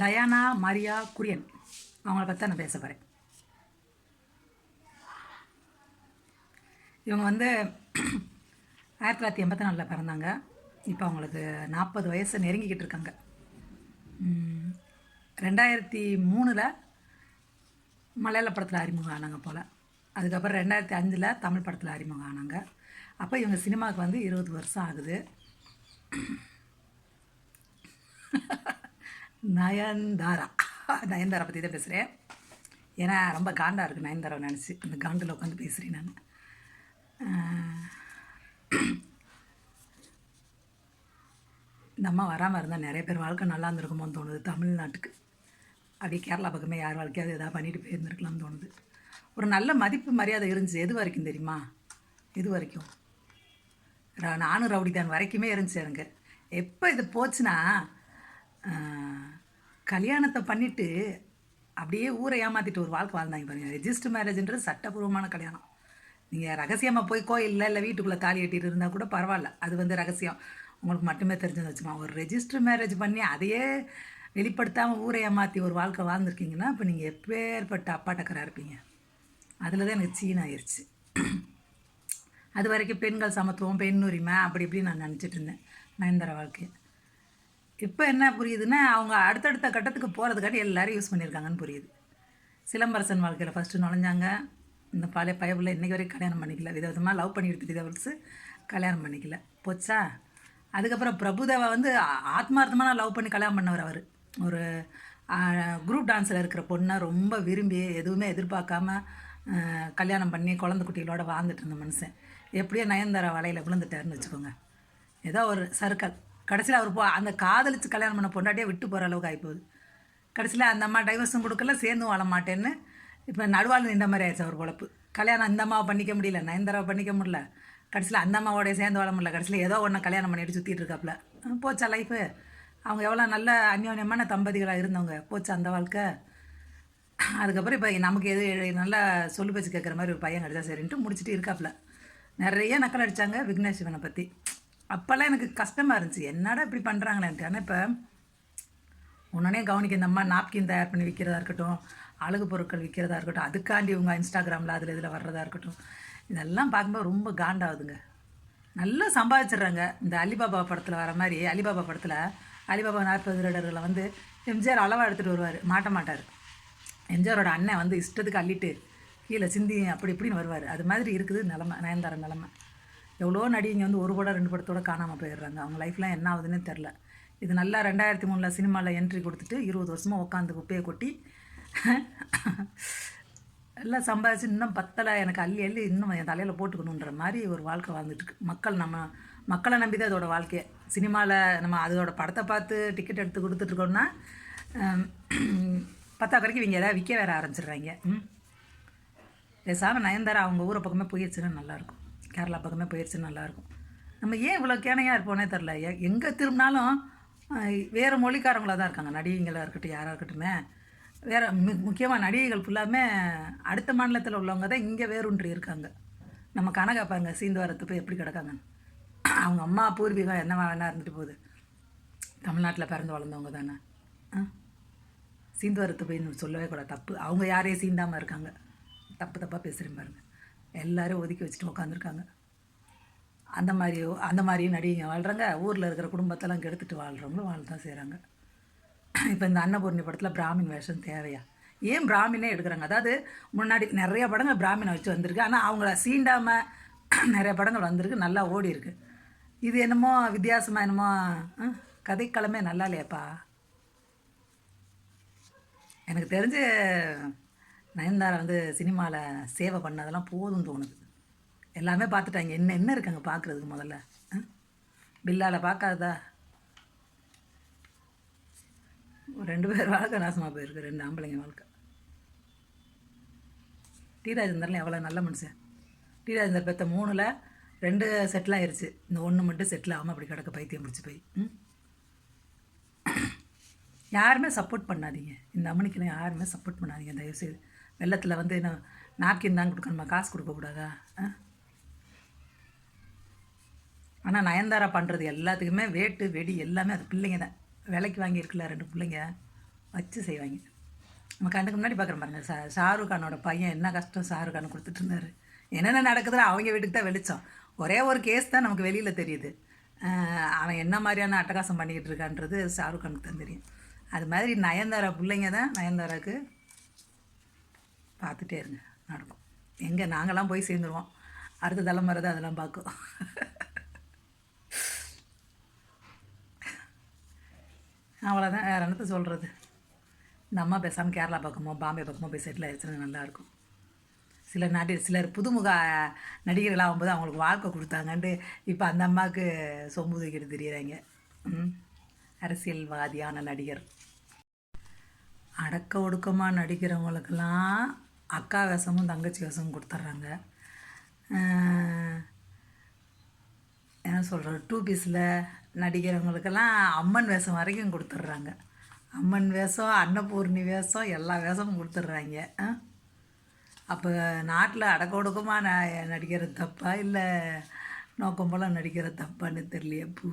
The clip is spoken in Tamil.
டயானா மரியா குரியன். அவங்கள பற்றி தான் நான் பேச போகிறேன் இவங்க வந்து ஆயிரத்தி தொள்ளாயிரத்தி எண்பத்தி நாலில் பிறந்தாங்க. இப்போ அவங்களுக்கு நாற்பது வயசு நெருங்கிக்கிட்டு இருக்காங்க. ரெண்டாயிரத்தி மூணில் மலையாள படத்தில் அறிமுகம் ஆனாங்க போல். அதுக்கப்புறம் ரெண்டாயிரத்தி அஞ்சில் தமிழ் படத்தில் அறிமுகம் ஆனாங்க. அப்போ இவங்க சினிமாவுக்கு வந்து இருபது வருஷம் ஆகுது. நயன்தாரா. நயன்தாரா பற்றி தான் பேசுகிறேன் ஏன்னா ரொம்ப காண்டாக இருக்குது நயன்தாரா நினச்சி. அந்த காண்டில் உட்காந்து பேசுகிறேன் நான். இந்த அம்மா வராமல் இருந்தால் நிறைய பேர் வாழ்க்கை நல்லா இருந்திருக்குமோன்னு தோணுது தமிழ்நாட்டுக்கு. அப்படியே கேரளா பக்கமே யார் வாழ்க்கையாவது எதாவது பண்ணிட்டு போயிருந்துருக்கலாம்னு தோணுது. ஒரு நல்ல மதிப்பு மரியாதை இருந்துச்சு. எது வரைக்கும் தெரியுமா? எது வரைக்கும்? நானும் ரவுடி தான் வரைக்குமே இருந்துச்சு எனக்கு. எப்போ இது போச்சுன்னா கல்யாணத்தை பண்ணிவிட்டு அப்படியே ஊரை ஏமாற்றிட்டு ஒரு வாழ்க்கை வாழ்ந்தாங்க பாருங்கள் ரெஜிஸ்டர் மேரேஜ்ன்றது சட்டபூர்வமான கல்யாணம். நீங்கள் ரகசியமாக போய் கோயிலில் இல்லை வீட்டுக்குள்ளே தாலி எட்டிட்டு இருந்தால் கூட பரவாயில்ல. அது வந்து ரகசியம். உங்களுக்கு மட்டுமே தெரிஞ்சது வச்சுமா ஒரு ரெஜிஸ்டர் மேரேஜ் பண்ணி அதையே வெளிப்படுத்தாமல் ஊரை ஏமாற்றி ஒரு வாழ்க்கை வாழ்ந்துருக்கீங்கன்னா இப்போ நீங்கள் எப்பேற்பட்ட அப்பாட்டக்கராக இருப்பீங்க. அதில் தான் எனக்கு சீன் ஆயிடுச்சு அது வரைக்கும் பெண்கள் சமத்துவம் பெண் உரிமை அப்படி இப்படி நான் நினச்சிட்டு இருந்தேன். நயன்தாரா வாழ்க்கையை. இப்போ என்ன புரியுதுன்னா அவங்க அடுத்தடுத்த கட்டத்துக்கு போகிறதுக்காட்டி எல்லாரும் யூஸ் பண்ணியிருக்காங்கன்னு புரியுது. சிலம்பரசன் வாழ்க்கையில் ஃபஸ்ட்டு நுழைஞ்சாங்க. இந்த பழைய பயபுள்ள இன்றைக்கி வரைக்கும் கல்யாணம் பண்ணிக்கல. விதவிதமாக லவ் பண்ணி எடுத்துட்டு தவிர்த்து கல்யாணம் பண்ணிக்கல. போச்சா? அதுக்கப்புறம் பிரபுதேவா வந்து ஆத்மார்த்தமாக நான் லவ் பண்ணி கல்யாணம் பண்ணவர் அவர். ஒரு குரூப் டான்ஸில் இருக்கிற பொண்ணை ரொம்ப விரும்பி எதுவுமே எதிர்பார்க்காம கல்யாணம் பண்ணி குழந்தை குட்டிகளோட வாழ்ந்துட்டு இருந்த மனுஷன். எப்படியோ நயன்தாரா வலையில் விழுந்துட்டாருன்னு வச்சுக்கோங்க. ஏதோ ஒரு சர்க்கல் கடைசியில் அவர் போ அந்த காதலிச்சு கல்யாணம் பண்ண பொண்டாட்டியே விட்டு போகிற அளவுக்கு ஆகிப்போகுது கடைசியில் அந்த அம்மா டைவர்ஸும் கொடுக்கல சேர்ந்து வாழ மாட்டேன்னு இப்போ நடுவாள் நின்ற மாதிரி ஆயிடுச்சு அவர் பொழப்பு. கல்யாணம் அந்த அம்மாவை பண்ணிக்க முடியல நயன்தாராவை பண்ணிக்க முடியல. கடைசியில் அந்த அம்மாவோட சேர்ந்து வாழ முடியல கடைசியில் ஏதோ ஒன்று கல்யாணம் பண்ணிட்டு சுற்றிட்டு இருக்காப்புல போச்சா லைஃபு அவங்க எவ்வளோ நல்ல அந்யோன்யமான தம்பதிகளாக இருந்தவங்க. போச்சா அந்த வாழ்க்கை? அதுக்கப்புறம் இப்போ நமக்கு எது நல்லா சொல்லு பேச்சு கேட்குற மாதிரி ஒரு பையன் கிடச்சா சரின்ட்டு முடிச்சுட்டு இருக்காப்புல நிறைய நக்கல் அடித்தாங்க விக்னேஷ் சிவனை பற்றி அப்போல்லாம் எனக்கு கஷ்டமாக இருந்துச்சு. என்னடா இப்படி பண்ணுறாங்களேன்ட்டு ஆனால் இப்போ உடனே கவனிக்க இந்த அம்மா நாப்கின் தயார் பண்ணி விற்கிறதா இருக்கட்டும் அழகு பொருட்கள் விற்கிறதா இருக்கட்டும் அதுக்காண்டி இவங்க இன்ஸ்டாகிராமில் அதில் இதில் வர்றதா இருக்கட்டும் இதெல்லாம் பார்க்கும்போது ரொம்ப காண்டாகுதுங்க நல்லா சம்பாதிச்சிடுறாங்க. இந்த அலிபாபா படத்தில் வர மாதிரி அலிபாபா படத்தில் அலிபாபா நாற்பது திருடர்களை வந்து எம்ஜிஆர் அளவாக எடுத்துகிட்டு வருவார். மாட்ட மாட்டார். எம்ஜிஆரோட அண்ணன் வந்து இஷ்டத்துக்கு அள்ளிட்டு கீழே சிந்தி அப்படி இப்படின்னு வருவார். அது மாதிரி இருக்குது நிலமை நயன்தார நிலமை. எவ்வளோ நடிகைங்க வந்து ஒரு படம் ரெண்டு படத்தோட காணாமல் போயிடுறாங்க. அவங்க லைஃப்லாம் என்ன ஆகுதுன்னே தெரில இது நல்லா ரெண்டாயிரத்தி மூணில் சினிமாவில் என்ட்ரி கொடுத்துட்டு இருபது வருஷமாக உட்காந்து குப்பையை கொட்டி எல்லாம் சம்பாதிச்சு இன்னும் பத்தலை எனக்கு அள்ளி அள்ளி இன்னும் என் தலையில் போட்டுக்கணுன்ற மாதிரி ஒரு வாழ்க்கை வாழ்ந்துட்டுருக்கு மக்கள் நம்ம மக்களை நம்பி தான் அதோடய வாழ்க்கையை சினிமாவில் நம்ம அதோட படத்தை பார்த்து டிக்கெட் எடுத்து கொடுத்துட்ருக்கோம்னா பத்தா குறைக்கு இவங்க ஏதாவது விற்க வேற ஆரம்பிச்சிடுறாங்க. பேசாமல் நயன்தாரா அவங்க ஊரை பக்கமே போயிடுச்சுன்னா நல்லாயிருக்கும் கேரளா பக்கமே போயிடுச்சு நல்லாயிருக்கும். நம்ம ஏன் இவ்வளோ கேனையாக இருப்போனே தெரில எங்கே திரும்பினாலும் வேறு மொழிக்காரங்களாக தான் இருக்காங்க. நடிகைங்களாக இருக்கட்டும் யாராக இருக்கட்டுமே. வேறு மு முக்கியமாக நடிகைகள் ஃபுல்லாமே அடுத்த மாநிலத்தில் உள்ளவங்க தான் இங்கே வேறுன்றி இருக்காங்க. நம்ம கணக்கா பாருங்க சீந்து வரத்து போய் எப்படி கிடக்காங்க. அவங்க அம்மா பூர்வீகம் என்னவா வேணா இருந்துட்டு போகுது? தமிழ்நாட்டில் பிறந்து வளர்ந்தவங்க தானே. சீந்துவாரத்து சீந்து வரத்து போய் சொல்லவே கூட தப்பு. அவங்க யாரையும் சீந்தாமல் இருக்காங்க. தப்பு தப்பாக பேசுகிறேன் பாருங்கள் எல்லாரும் ஒதுக்கி வச்சுட்டு உட்காந்துருக்காங்க அந்த மாதிரி அந்த மாதிரியும் நடிகைங்க வாழ்கிறாங்க ஊரில் இருக்கிற குடும்பத்தெல்லாம் கெடுத்துட்டு வாழ்கிறவங்களும் வாழ தான் செய்கிறாங்க இப்போ இந்த அன்னபூர்ணி படத்தில் பிராமின் வேஷம் தேவையா? ஏன் பிராமினே எடுக்கிறாங்க? அதாவது முன்னாடி நிறைய படங்கள் பிராமினை வச்சு வந்திருக்கு. ஆனால் அவங்கள சீண்டாமல் நிறைய படங்கள் வந்திருக்கு. நல்லா ஓடி இருக்கு. இது என்னமோ வித்தியாசமாக என்னமோ கதைக்களமே நல்லா இல்லையாப்பா? எனக்கு தெரிஞ்சு நயன்தாரா வந்து சினிமாவில் சேவை பண்ணதெல்லாம் போதும் தோணுது. எல்லாமே பார்த்துட்டாங்க. என்ன என்ன இருக்காங்க பார்க்குறதுக்கு முதல்ல? பில்லால் பில்லால பார்க்காததா? ரெண்டு பேர் வாழ்க்கை நாசமாக போயிருக்கு. ரெண்டு ஆம்பளைங்க வாழ்க்கை. டி ராஜேந்தர்லாம் எவ்வளோ நல்ல மனுஷன். டி ராஜேந்தர் பெற்ற மூணில் ரெண்டு செட்டில் ஆயிடுச்சு இந்த ஒன்று மட்டும் செட்டில் ஆகாமல் அப்படி கிடக்க பைத்தியம் பிடிச்சி போய். ம்? யாருமே சப்போர்ட் பண்ணாதீங்க. இந்த அம்மனிக்கெல்லாம் யாருமே சப்போர்ட் பண்ணாதீங்க. தயவுசெய்து. வெள்ளத்தில் வந்து என்ன நாப்கின் தான் கொடுக்கணுமா? காசு கொடுக்கக்கூடாதா ஆனால் நயன்தாரா பண்ணுறது எல்லாத்துக்குமே வேட்டு வெடி எல்லாமே அது பிள்ளைங்க தான். விலைக்கு வாங்கியிருக்குல்ல ரெண்டு பிள்ளைங்க வச்சு செய்வாங்க. நம்ம கண்ணுக்கு முன்னாடி பார்க்குற பாருங்க சா ஷாருக் கானோட பையன் என்ன கஷ்டம் ஷாருக் கான் கொடுத்துட்டு இருந்தார்? என்னென்ன நடக்குதுன்னு அவங்க வீட்டுக்கு தான் வெளிச்சம். ஒரே ஒரு கேஸ் தான் நமக்கு வெளியில் தெரியுது. அவன் என்ன மாதிரியான அட்டகாசம் பண்ணிக்கிட்டு இருக்கான்றது ஷாருக் கானுக்கு தான் தெரியும். அது மாதிரி நயன்தாரா பிள்ளைங்க தான் நயன்தாராவுக்கு பார்த்துட்டே இருங்க நடக்கும். எங்கே நாங்களாம் போய் சேர்ந்துருவோம். அடுத்த தலைமுறை தான் அதெல்லாம் பார்க்கும். அவ்வளோதான் வேறு என்னத்த சொல்கிறது நம்ம அம்மா பேசாமல் கேரளா பக்கமோ பாம்பே பக்கமோ போய் செட்டில் ஆயிடுச்சுன்னா நல்லாயிருக்கும் சில நாட்டில் சிலர் புதுமுக நடிகர்கள் ஆகும்போது அவங்களுக்கு வாழ்க்கை கொடுத்தாங்கன்ட்டு இப்போ அந்த அம்மாவுக்கு சொம்பு தூக்கிட்டு தெரியுறாங்க. ம் அரசியல்வாதியான நடிகர். அடக்க ஒடுக்கமாக நடிக்கிறவங்களுக்கெல்லாம் அக்கா வேஷமும் தங்கச்சி வேஷமும் கொடுத்துட்றாங்க. என்ன சொல்கிறது டூ பீஸில் நடிக்கிறவங்களுக்கெல்லாம் அம்மன் வேஷம் வரைக்கும் கொடுத்துட்றாங்க. அம்மன் வேஷம் அன்னபூர்ணி வேஷம் எல்லா வேஷமும் கொடுத்துட்றாங்க. அப்போ நாட்டில் அடக்க ஒடுக்கமாக ந நடிக்கிறது தப்பா? இல்லை நோக்கம் போல் நடிக்கிறது தப்பான்னு தெரியலையே? பூ.